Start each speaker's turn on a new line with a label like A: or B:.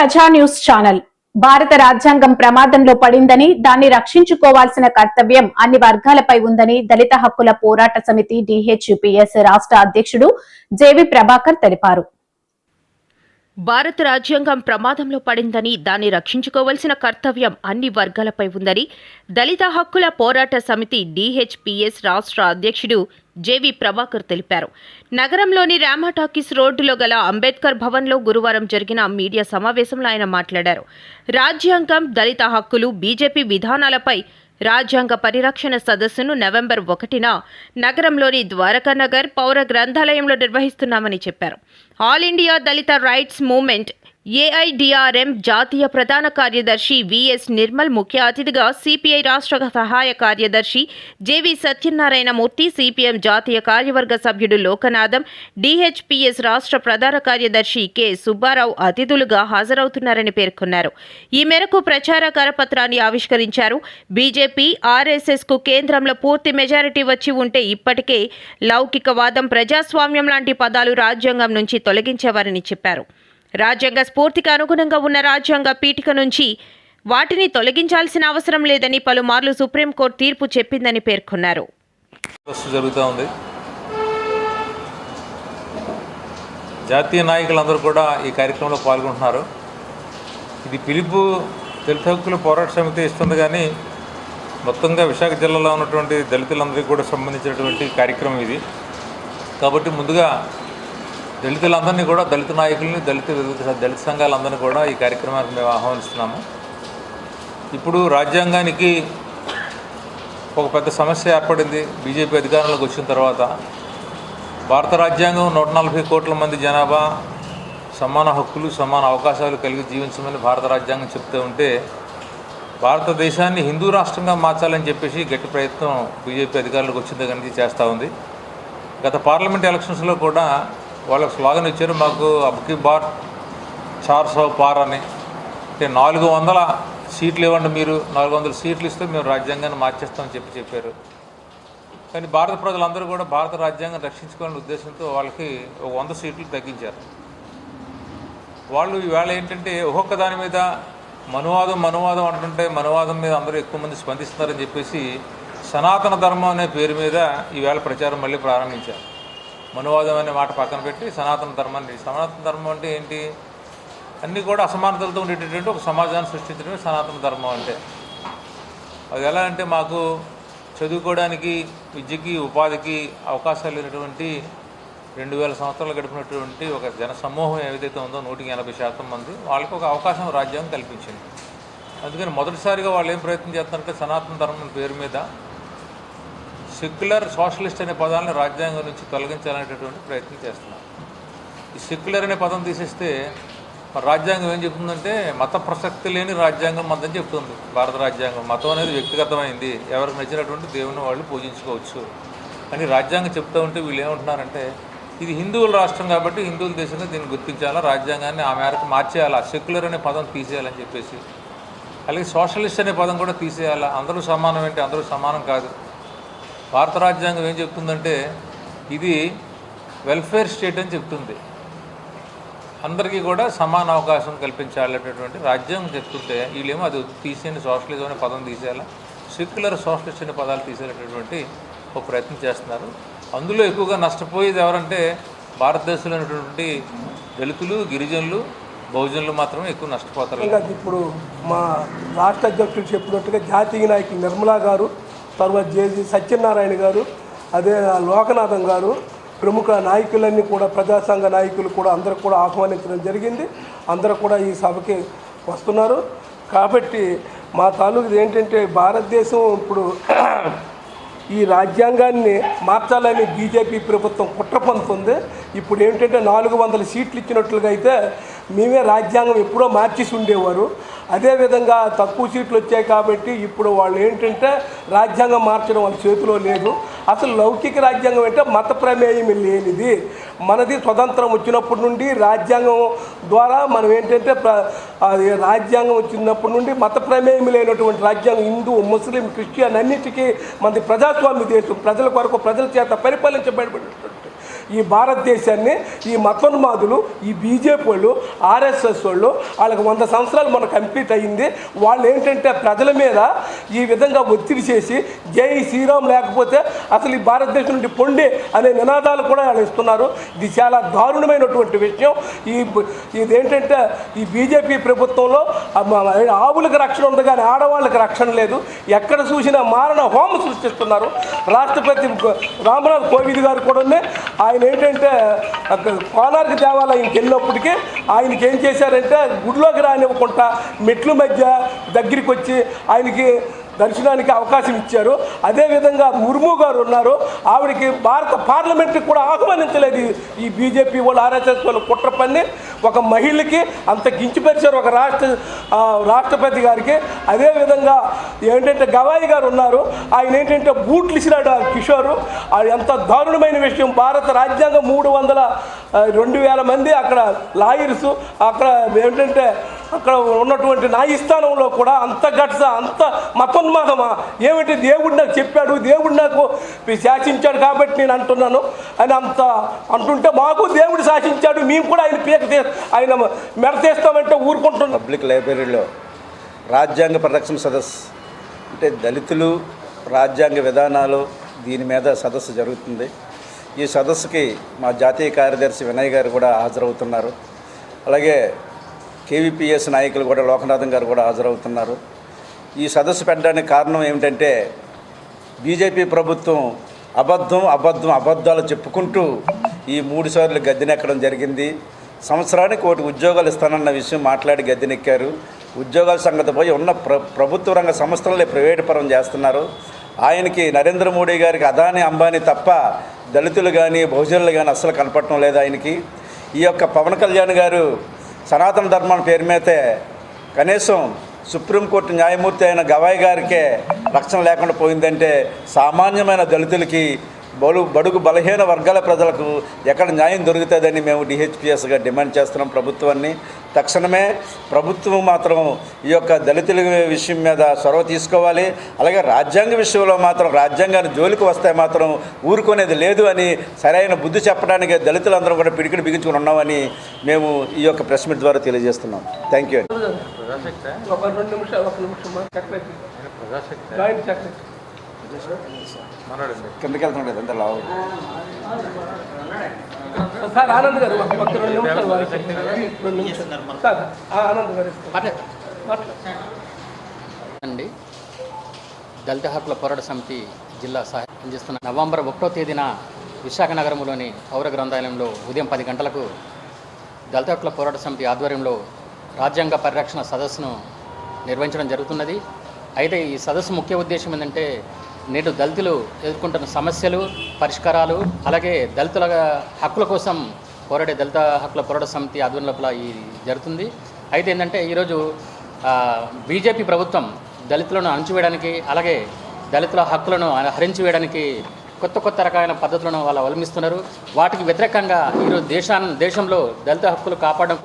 A: ప్రజా news channel. భారత రాజ్యాంగం ప్రమాదంలో పడిందని దాన్ని రక్షించుకోవాల్సిన కర్తవ్యం అన్ని వర్గాలపై ఉందని దళిత హక్కుల పోరాట సమితి డిహెచ్యుపిఎస్ రాష్ట్ర అధ్యక్షుడు జేవి ప్రభాకర్ తెలిపారు.
B: భారత రాజ్యాంగం ప్రమాదంలో పడిందని దాన్ని రక్షించుకోవాల్సిన కర్తవ్యం అన్ని వర్గాలపై ఉందని దళిత హక్కుల పోరాట సమితి డిహెచ్పిఎస్ రాష్ట్ర అధ్యక్షుడు జేవి ప్రభాకర్ తెలిపారు. నగరంలోని రామా టాకీస్ రోడ్డులో గల అంబేద్కర్ భవన్లో గురువారం జరిగిన మీడియా సమావేశంలో ఆయన మాట్లాడారు. రాజ్యాంగం దళిత హక్కులు బీజేపీ విధానాలపై రాజ్యాంగ పరిరక్షణ సదస్సును నవంబర్ ఒకటిన నగరంలోని ద్వారకానగర్ పౌర గ్రంథాలయంలో నిర్వహిస్తున్నామని చెప్పారు. ఆల్ ఇండియా దళిత రైట్స్ మూవ్మెంట్ ఏఐడిఆర్ఎం జాతీయ ప్రధాన కార్యదర్శి విఎస్ నిర్మల్ ముఖ్య అతిథిగా సిపిఐ రాష్ట్ర సహాయ కార్యదర్శి జేవి సత్యనారాయణ మూర్తి సిపిఎం జాతీయ కార్యవర్గ సభ్యుడు లోకనాథం డిహెచ్పిఎస్ రాష్ట్ర ప్రధాన కార్యదర్శి కె. సుబ్బారావు అతిథులుగా హాజరవుతున్నారని పేర్కొన్నారు. ఈ మేరకు ప్రచార కరపత్రాన్ని ఆవిష్కరించారు. బీజేపీ ఆర్ఎస్ఎస్కు కేంద్రంలో పూర్తి మెజారిటీ వచ్చి ఉంటే ఇప్పటికే లౌకికవాదం ప్రజాస్వామ్యం లాంటి పదాలు రాజ్యాంగం నుంచి తొలగించేవారని చెప్పారు. రాజ్యాంగ స్ఫూర్తికి అనుగుణంగా ఉన్న రాజ్యాంగ పీఠిక నుంచి వాటిని తొలగించాల్సిన అవసరం లేదని పలుమార్లు సుప్రీంకోర్టు తీర్పు చెప్పిందని పేర్కొన్నారు.
C: జరుగుతూ ఉంది. జాతీయ నాయకులందరూ కూడా ఈ కార్యక్రమంలో పాల్గొంటున్నారు. ఇది పిలుపు దళిత హక్కుల పోరాట సమితి ఇస్తుంది కానీ మొత్తంగా విశాఖ జిల్లాలో ఉన్నటువంటి దళితులందరికీ కూడా సంబంధించినటువంటి కార్యక్రమం ఇది. కాబట్టి ముందుగా దళితులందరినీ కూడా దళిత నాయకుల్ని దళిత దళిత సంఘాలందరినీ కూడా ఈ కార్యక్రమానికి మేము ఆహ్వానిస్తున్నాము. ఇప్పుడు రాజ్యాంగానికి ఒక పెద్ద సమస్య ఏర్పడింది. బీజేపీ అధికారంలోకి వచ్చిన తర్వాత భారత రాజ్యాంగం నూట నలభై కోట్ల మంది జనాభా సమాన హక్కులు సమాన అవకాశాలు కలిగి జీవించమని భారత రాజ్యాంగం చెప్తూ ఉంటే భారతదేశాన్ని హిందూ రాష్ట్రంగా మార్చాలని చెప్పేసి గట్టి ప్రయత్నం బీజేపీ అధికారులకు వచ్చిన దగ్గర నుంచి చేస్తూ ఉంది. గత పార్లమెంట్ ఎలక్షన్స్లో కూడా వాళ్ళకు స్లోగన్ ఇచ్చారు మాకు అబ్కి బార్ చార్ సో పార్ అని. అంటే నాలుగు వందల సీట్లు ఇవ్వండి మీరు నాలుగు వందల సీట్లు ఇస్తే మేము రాజ్యాంగాన్ని మార్చేస్తామని చెప్పి చెప్పారు. కానీ భారత ప్రజలందరూ కూడా భారత రాజ్యాంగం రక్షించుకోవాలనే ఉద్దేశంతో వాళ్ళకి ఒక వంద సీట్లు తగ్గించారు. వాళ్ళు ఈవేళ ఏంటంటే ఒక్కొక్క దాని మీద మనువాదం మనువాదం అంటుంటే మనువాదం మీద అందరూ ఎక్కువ మంది స్పందిస్తున్నారని చెప్పేసి సనాతన ధర్మం అనే పేరు మీద ఈవేళ ప్రచారం మళ్ళీ ప్రారంభించారు. మనువాదం అనే మాట పక్కన పెట్టి సనాతన ధర్మాన్ని సనాతన ధర్మం అంటే ఏంటి? అన్నీ కూడా అసమానతలతో ఉండేటటువంటి ఒక సమాజాన్ని సృష్టించడమే సనాతన ధర్మం అంటే. అది ఎలా అంటే మాకు చదువుకోవడానికి విద్యకి ఉపాధికి అవకాశాలు లేనటువంటి రెండు వేల సంవత్సరాలు గడిపినటువంటి ఒక జనసమూహం ఏదైతే ఉందో నూటికి ఎనభై శాతం మంది వాళ్ళకి ఒక అవకాశం రాజ్యాంగం కల్పించింది. అందుకని మొదటిసారిగా వాళ్ళు ఏం ప్రయత్నం చేస్తున్నారంటే సనాతన ధర్మం పేరు మీద సెక్యులర్ సోషలిస్ట్ అనే పదాలను రాజ్యాంగం నుంచి తొలగించాలనేటటువంటి ప్రయత్నం చేస్తున్నారు. ఈ సెక్యులర్ అనే పదం తీసేస్తే రాజ్యాంగం ఏం చెప్తుందంటే మత ప్రసక్తి లేని రాజ్యాంగం మతం చెప్తుంది. భారత రాజ్యాంగం మతం అనేది వ్యక్తిగతమైంది. ఎవరికి నచ్చినటువంటి దేవుని వాళ్ళు పూజించుకోవచ్చు అని రాజ్యాంగం చెప్తూ ఉంటే వీళ్ళు ఏమంటున్నారంటే ఇది హిందువుల రాష్ట్రం కాబట్టి హిందువుల దేశంగా దీన్ని గుర్తించాలా? రాజ్యాంగాన్ని ఆ మేరకు మార్చేయాలా? సెక్యులర్ అనే పదం తీసేయాలని చెప్పేసి. అలాగే సోషలిస్ట్ అనే పదం కూడా తీసేయాలా? అందరూ సమానం ఏంటి? అందరూ సమానం కాదు. భారత రాజ్యాంగం ఏం చెప్తుందంటే ఇది వెల్ఫేర్ స్టేట్ అని చెప్తుంది. అందరికీ కూడా సమాన అవకాశం కల్పించాలనేటటువంటి రాజ్యాంగం చెప్తుంటే వీళ్ళేమో అది తీసేయండి సోషలిజం అనే పదం తీసేయాలా? సెక్యులర్ సోషలిస్ట్ అనే పదాలు తీసేటటువంటి ఒక ప్రయత్నం చేస్తున్నారు. అందులో ఎక్కువగా నష్టపోయేది ఎవరంటే భారతదేశంలో ఉన్నటువంటి దళితులు గిరిజనులు బహుజనులు మాత్రమే ఎక్కువ నష్టపోతారు.
D: ఇప్పుడు మా రాష్ట్ర అధ్యక్షులు చెప్పినట్టుగా జాతీయ నాయకులు నిర్మలా గారు తర్వాత జేజీ సత్యనారాయణ గారు అదే లోకనాథం గారు ప్రముఖ నాయకులన్నీ కూడా ప్రజాసంఘ నాయకులు కూడా అందరూ కూడా ఆహ్వానించడం జరిగింది. అందరూ కూడా ఈ సభకి వస్తున్నారు. కాబట్టి మా తాలూకు ఏంటంటే భారతదేశం ఇప్పుడు ఈ రాజ్యాంగాన్ని మార్చాలని బీజేపీ ప్రభుత్వం కుట్ర పొందుతుంది ఇప్పుడు ఏంటంటే నాలుగు వందల సీట్లు ఇచ్చినట్లుగా అయితే మేమే రాజ్యాంగం ఎప్పుడో మార్చేసి ఉండేవారు. అదేవిధంగా తక్కువ సీట్లు వచ్చాయి కాబట్టి ఇప్పుడు వాళ్ళు ఏంటంటే రాజ్యాంగం మార్చడం వాళ్ళ చేతిలో లేదు. అసలు లౌకిక రాజ్యాంగం అంటే మత ప్రమేయం లేనిది. మనది స్వతంత్రం వచ్చినప్పటి నుండి రాజ్యాంగం ద్వారా మనం ఏంటంటే ప్ర అది రాజ్యాంగం వచ్చినప్పటి నుండి మత ప్రమేయం లేనటువంటి రాజ్యాంగం హిందూ ముస్లిం క్రిస్టియన్ అన్నిటికీ మనది ప్రజాస్వామ్య దేశం ప్రజల కొరకు ప్రజల చేత పరిపాలించబడినటువంటి ఈ భారతదేశాన్ని ఈ మతోన్మాదులు ఈ బీజేపీ వాళ్ళు ఆర్ఎస్ఎస్ వాళ్ళు వాళ్ళకి వంద సంవత్సరాలు మన కంప్లీట్ అయ్యింది. వాళ్ళు ఏంటంటే ప్రజల మీద ఈ విధంగా ఒత్తిడి చేసి జై శ్రీరామ్ లేకపోతే అసలు ఈ భారతదేశం నుండి పొండి అనే నినాదాలు కూడా వాళ్ళు ఇస్తున్నారు. ఇది చాలా దారుణమైనటువంటి విషయం. ఈ ఇదేంటంటే ఈ బీజేపీ ప్రభుత్వంలో ఆవులకు రక్షణ ఉంది కానీ ఆడవాళ్ళకి రక్షణ లేదు. ఎక్కడ చూసినా మారణ హోమ సృష్టిస్తున్నారు. రాష్ట్రపతి రామనాథ్ కోవింద్ గారు కూడా ఉన్నాయి. ఆయన ఏంటంటే అక్కడ దేవాలయంకి వెళ్ళినప్పటికీ ఆయనకి ఏం చేశారంటే గుడిలోకి రానివ్వకుండా మెట్ల మధ్య దగ్గరికి వచ్చి ఆయనకి దర్శనానికి అవకాశం ఇచ్చారు. అదేవిధంగా ముర్ము గారు ఉన్నారు. ఆవిడకి భారత పార్లమెంట్కి కూడా ఆహ్వానించలేదు ఈ- బీజేపీ వాళ్ళు ఆర్ఎస్ఎస్ వాళ్ళు కుట్ర పన్ని. ఒక మహిళకి అంత కించిపరిచారు ఒక రాష్ట్ర రాష్ట్రపతి గారికి. అదేవిధంగా ఏంటంటే గవాయి గారు ఉన్నారు. ఆయన ఏంటంటే బూట్లు ఇచ్చినాడు ఆ కిషోర్. అది ఎంత దారుణమైన విషయం. భారత రాజ్యాంగం మూడు వందల రెండు వేల మంది అక్కడ లాయర్సు. అక్కడ ఏంటంటే అక్కడ ఉన్నటువంటి న్యాయస్థానంలో కూడా అంత గట్స అంత మతోన్మాదమా ఏమిటి? దేవుడు నాకు చెప్పాడు దేవుడు నాకు శాసించాడు కాబట్టి నేను అంటున్నాను. అని అంత అంటుంటే మాకు దేవుడు శాసించాడు మేము కూడా ఆయన పీక ఆయన మెడతీస్తామంటే ఊరుకుంటున్నాం.
E: పబ్లిక్ లైబ్రరీలో రాజ్యాంగ పరిరక్షణ సదస్సు. అంటే దళితులు రాజ్యాంగ విధానాలు దీని మీద సదస్సు జరుగుతుంది. ఈ సదస్సుకి మా జాతీయ కార్యదర్శి వినయ్ గారు కూడా హాజరవుతున్నారు. అలాగే కేవీపీఎస్ నాయకులు కూడా లోకనాథం గారు కూడా హాజరవుతున్నారు. ఈ సదస్సు పెట్టడానికి కారణం ఏమిటంటే బీజేపీ ప్రభుత్వం అబద్ధం అబద్ధం అబద్ధాలు చెప్పుకుంటూ ఈ మూడు సార్లు గద్దెనెక్కడం జరిగింది. సంవత్సరానికి ఒకటి ఉద్యోగాలు ఇస్తానన్న విషయం మాట్లాడి గద్దెనెక్కారు. ఉద్యోగాల సంగతి పోయి ఉన్న ప్ర ప్రభుత్వ రంగ సంస్థలనే ప్రైవేటు పరం చేస్తున్నారు. ఆయనకి నరేంద్ర మోడీ గారికి అదాని అంబానీ తప్ప దళితులు కానీ బహుజనులు కానీ అస్సలు కనపడటం లేదు ఆయనకి. ఈ యొక్క పవన్ కళ్యాణ్ గారు సనాతన ధర్మం పేరు మీదే కనీసం సుప్రీంకోర్టు న్యాయమూర్తి అయిన గవాయ్ గారికే రక్షణ లేకుండా పోయిందంటే సామాన్యమైన దళితులకి బలు బడుగు బలహీన వర్గాల ప్రజలకు ఎక్కడ న్యాయం దొరుకుతుందని మేము డిహెచ్పిఎస్గా డిమాండ్ చేస్తున్నాం ప్రభుత్వాన్ని. తక్షణమే ప్రభుత్వం మాత్రం ఈ యొక్క దళితుల విషయం మీద చొరవ తీసుకోవాలి. అలాగే రాజ్యాంగ విషయంలో మాత్రం రాజ్యాంగాన్ని జోలికి వస్తే మాత్రం ఊరుకునేది లేదు అని సరైన బుద్ధి చెప్పడానికి దళితులందరం కూడా పిడికిడి బిగించుకుని ఉన్నామని మేము ఈ యొక్క ప్రెస్ మీట్ ద్వారా తెలియజేస్తున్నాం. థ్యాంక్ యూ
C: ప్రజాశక్తి
D: ఒక రెండు నిమిషాలు ఒక నిమిషం
E: కిందకి వెళ్తుండేది అంత లావు
D: సార్ ఆనంద్ గారు రెండు నిమిషాలు. రెండు నిమిషాలు. సార్ ఆ, ఆనంద్ గారు.
F: అండి దళిత హక్కుల పోరాట సమితి జిల్లా సహాయం అందిస్తున్న నవంబర్ ఒకటో తేదీన విశాఖ నగరంలోని పౌర గ్రంథాలయంలో ఉదయం పది గంటలకు దళిత హక్కుల పోరాట సమితి ఆధ్వర్యంలో రాజ్యాంగ పరిరక్షణ సదస్సును నిర్వహించడం జరుగుతున్నది. అయితే ఈ సదస్సు ముఖ్య ఉద్దేశం ఏంటంటే నేడు దళితులు ఎదుర్కొంటున్న సమస్యలు పరిష్కారాలు అలాగే దళితుల హక్కుల కోసం పోరాడే దళిత హక్కుల పోరాట సమితి ఆధ్వర్యం లోపల ఈ జరుగుతుంది. అయితే ఏంటంటే ఈరోజు బీజేపీ ప్రభుత్వం దళితులను అణచివేయడానికి అలాగే దళితుల హక్కులను హరించి వేయడానికి కొత్త కొత్త రకమైన పద్ధతులను వాళ్ళు అవలంబిస్తున్నారు. వాటికి వ్యతిరేకంగా ఈరోజు దేశాన్ని దేశంలో దళిత హక్కులు కాపాడడం